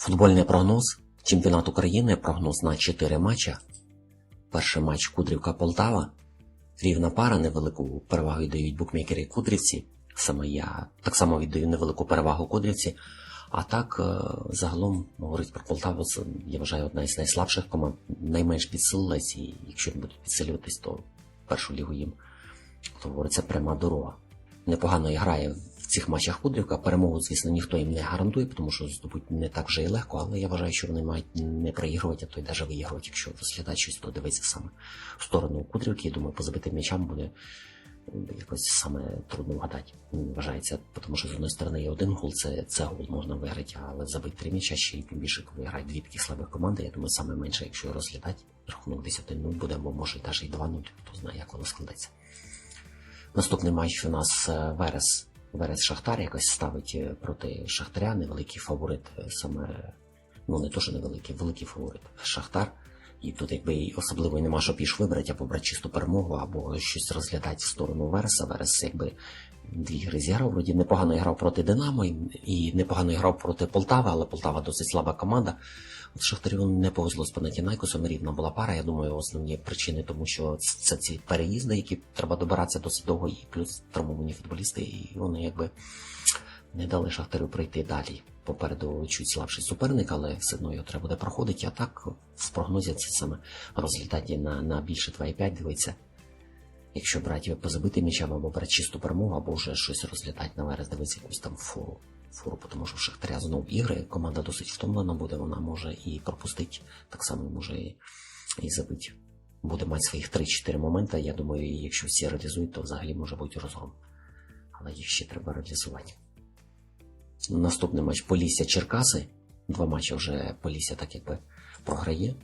Футбольний прогноз. Чемпіонат України. Прогноз на 4 матча. Перший матч Кудрівка Полтава. Рівна пара, невелику перевагу дають букмекери Кудрівці. Саме я так само віддаю невелику перевагу Кудрівці. А так, е, загалом, говорить про Полтаву, це, я вважаю, одна із найслабших команд, найменш підсилилась, і якщо будуть підсилюватись, то першу лігу їм, то говориться, пряма дорога. Непогано грає в цих матчах Кудрівка. Перемогу, звісно, ніхто їм не гарантує, тому що здобуть не так вже і легко, але я вважаю, що вони мають не проігрувати, а то й навіть виігрувати, якщо розглядати щось, то дивиться саме в сторону Кудрівки. Я думаю, по забитим м'ячам буде якось саме трудно вгадати. Вважається, тому що з одної сторони є один гол, це, це гол можна виграти, але забити три м'яча ще й тим більше, коли грають дві такі слабих команди. Я думаю, саме менше, якщо розглядати, рахунок десь 1-0 буде, або може навіть і 2-0, хто знає, як воно складеться. Наступний матч у нас е, Верес. Верес Шахтар якось ставить е, проти Шахтаря, невеликий фаворит е, саме, ну не то, що невеликий, великий фаворит Шахтар. І тут якби особливо й нема що піш вибрати, або брати чисту перемогу, або щось розглядати в сторону Вереса. Верес якби дві гри зіграв, вроді непогано грав проти Динамо і, і непогано грав проти Полтави, але Полтава досить слаба команда. От Шахтарю не повезло з Панатінайкосом, рівна була пара. Я думаю, основні причини, тому що це ці переїзди, які треба добиратися досить довго, і плюс травмовані футболісти, і вони якби не дали Шахтарю пройти далі. Попереду чуть слабший суперник, але все одно його треба буде проходити. А так в прогнозі це саме розглядати на, на більше 2,5 дивиться. Якщо брати по забитим м'ячам або брати чисту перемогу, або вже щось розглядати на верес, дивитися якусь там фору. Фору, тому що в Шахтаря знов ігри, команда досить втомлена буде, вона може і пропустити, так само може і, і забити. Буде мати своїх 3-4 моменти. Я думаю, якщо всі реалізують, то взагалі може бути розгром. Але їх ще треба реалізувати. Наступний матч Полісся Черкаси. Два матчі вже Полісся так якби програє.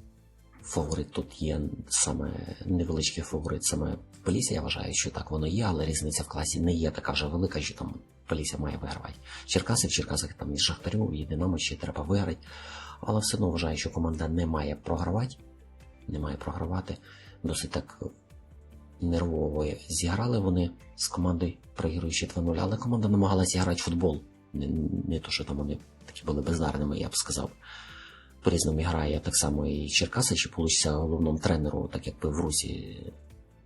Фаворит тут є саме невеличкий фаворит, саме Полісся. Я вважаю, що так воно є, але різниця в класі не є така вже велика, що там Полісся має вигравати. Черкаси в Черкасах там і Шахтарю, і Динамо ще треба виграти. Але все одно вважаю, що команда не має програвати. Не має програвати. Досить так нервово зіграли вони з командою, програючи 2-0, але команда намагалася грати футбол. Не, не то, що там вони такі були бездарними, я б сказав. По-різному грає так само і Черкаси, чи вийде головному тренеру, так якби в Русі,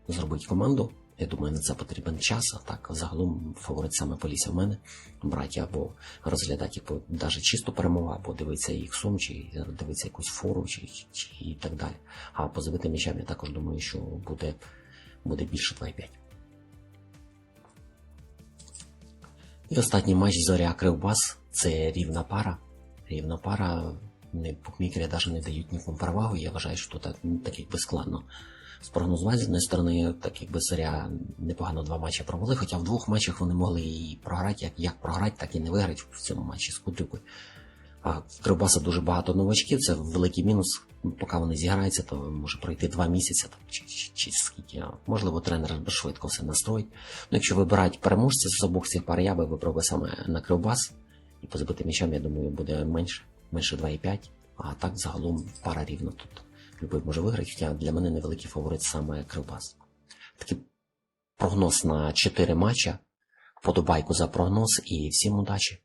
зробити команду. Я думаю, на це потрібен час, а так загалом фаворит саме Полісся в мене. Брати або розглядати або навіть чисту перемогу, або дивитися їх сум, чи дивитися якусь фору, чи, чи і так далі. А по забитим м'ячам я також думаю, що буде, буде більше 2,5. І останній матч Зоря Кривбас це рівна пара. Рівна пара. Не букмекери навіть не дають нікому перевагу. Я вважаю, що так, так якби складно спрогнозувати. З однієї сторони, так якби Зоря непогано два матчі провели, хоча в двох матчах вони могли і програти, як, як програти, так і не виграти в цьому матчі з Кудрівкою. А Кривбаса дуже багато новачків, це великий мінус. Поки вони зіграються, то може пройти два місяці там, чи, чи, чи скільки. Можливо, тренер швидко все настроїть. Ну, якщо вибирають переможця з обох цих пар, я би вибрав би саме на Кривбас. І по забитим м'ячам, я думаю, буде менше, менше 2,5. А так загалом пара рівно тут. Любий може виграти, хоча для мене невеликий фаворит саме Кривбас. Такий прогноз на 4 матча. Подобайку за прогноз і всім удачі!